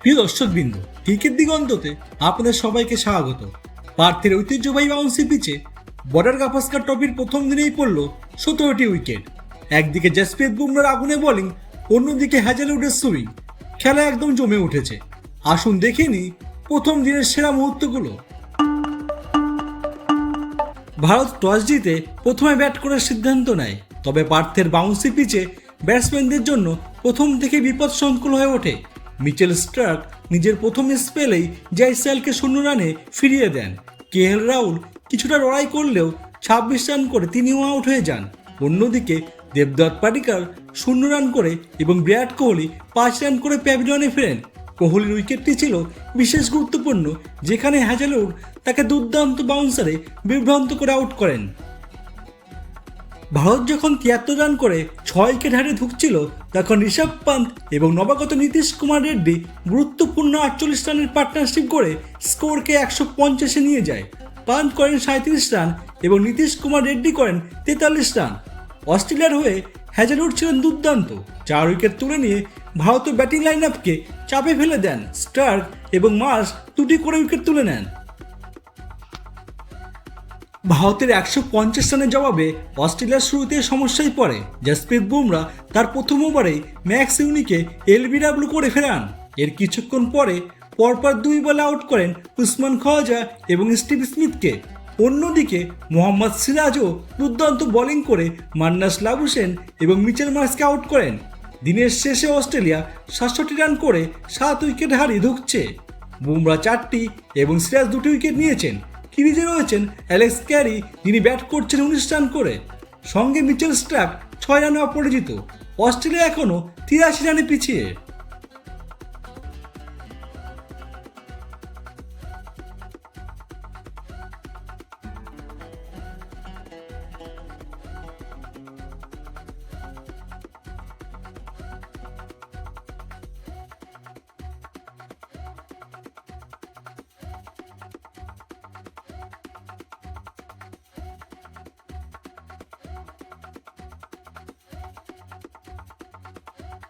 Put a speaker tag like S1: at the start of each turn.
S1: প্রিয় দর্শকবৃন্দ, ক্রিকেট দিগন্ততে আপনাদের সবাইকে স্বাগত। পার্থের ঐতিহ্যবাহী বাউন্সি পিচে বর্ডার গাভাস্কার ট্রফির প্রথম দিনেই পড়ল সতেরোটি উইকেট। একদিকে জসপ্রীত বুমরার আগুনে বোলিং, অন্যদিকে হ্যাজেলউডের সুইং খেলা একদম জমে উঠেছে। আসুন দেখে নিই প্রথম দিনের সেরা মুহূর্তগুলো। ভারত টস জিতে প্রথমে ব্যাট করার সিদ্ধান্ত নেয়, তবে পার্থের বাউন্সি পিচে ব্যাটসম্যানদের জন্য প্রথম থেকে বিপদ সংকুল হয়ে ওঠে। মিচেল স্টার্ক নিজের প্রথম স্পেলেই জয়সালকে শূন্য রানে ফিরিয়ে দেন। কে এল রাহুল কিছুটা লড়াই করলেও ছাব্বিশ রান করে তিনিও আউট হয়ে যান। অন্যদিকে দেবদত্ত পাটিকার শূন্য রান করে এবং বিরাট কোহলি পাঁচ রান করে প্যাভিলিয়নে ফেরেন। কোহলির উইকেটটি ছিল বিশেষ গুরুত্বপূর্ণ, যেখানে হ্যাজেলউড তাকে দুর্দান্ত বাউন্সারে বিভ্রান্ত করে আউট করেন। ভারত যখন তিয়াত্তর রান করে ছয় উইকেট হারে ঢুকছিল তখন ঋষভ পান্ত এবং নবাগত নীতিশ কুমার রেড্ডি গুরুত্বপূর্ণ আটচল্লিশ রানের পার্টনারশিপ করে স্কোরকে একশো পঞ্চাশে নিয়ে যায়। পান্ত করেন সাঁত্রিশ রান এবং নীতিশ কুমার রেড্ডি করেন তেতাল্লিশ রান। অস্ট্রেলিয়ার হয়ে হ্যাজেলউড ছিলেন দুর্দান্ত, চার উইকেট তুলে নিয়ে ভারতীয় ব্যাটিং লাইন আপকে চাপে ফেলে দেন স্টার্ক এবং মার্স দুটি করে উইকেট তুলে নেন। ভারতের একশো পঞ্চাশ রানের জবাবে অস্ট্রেলিয়ার শুরুতে সমস্যায় পড়ে। জসপ্রীত বুমরা তার প্রথম ওভারে ম্যাক্স ইউনিকে এলবিডাব্লিউ করে ফেরান। এর কিছুক্ষণ পরে পরপর দুই বলে আউট করেন উসমান খাওয়াজা এবং স্টিভ স্মিথকে। অন্যদিকে মোহাম্মদ সিরাজও দুর্দান্ত বোলিং করে মান্নাস লাবুসেন এবং মিচেল মার্সকে আউট করেন। দিনের শেষে অস্ট্রেলিয়া সাতষট্টি রান করে সাত উইকেট হারিয়ে ঢুকছে বুমরা চারটি এবং সিরাজ দুটি উইকেট নিয়েছেন। ক্রিজে রয়েছেন? অ্যালেক্স ক্যারি, যিনি ব্যাট করছেন উনিশ রান করে। সঙ্গে মিচেল স্ট্র্যাপ, ছয় রানে অপরিচিত অস্ট্রেলিয়া এখনও তিরাশি রানে পিছিয়ে।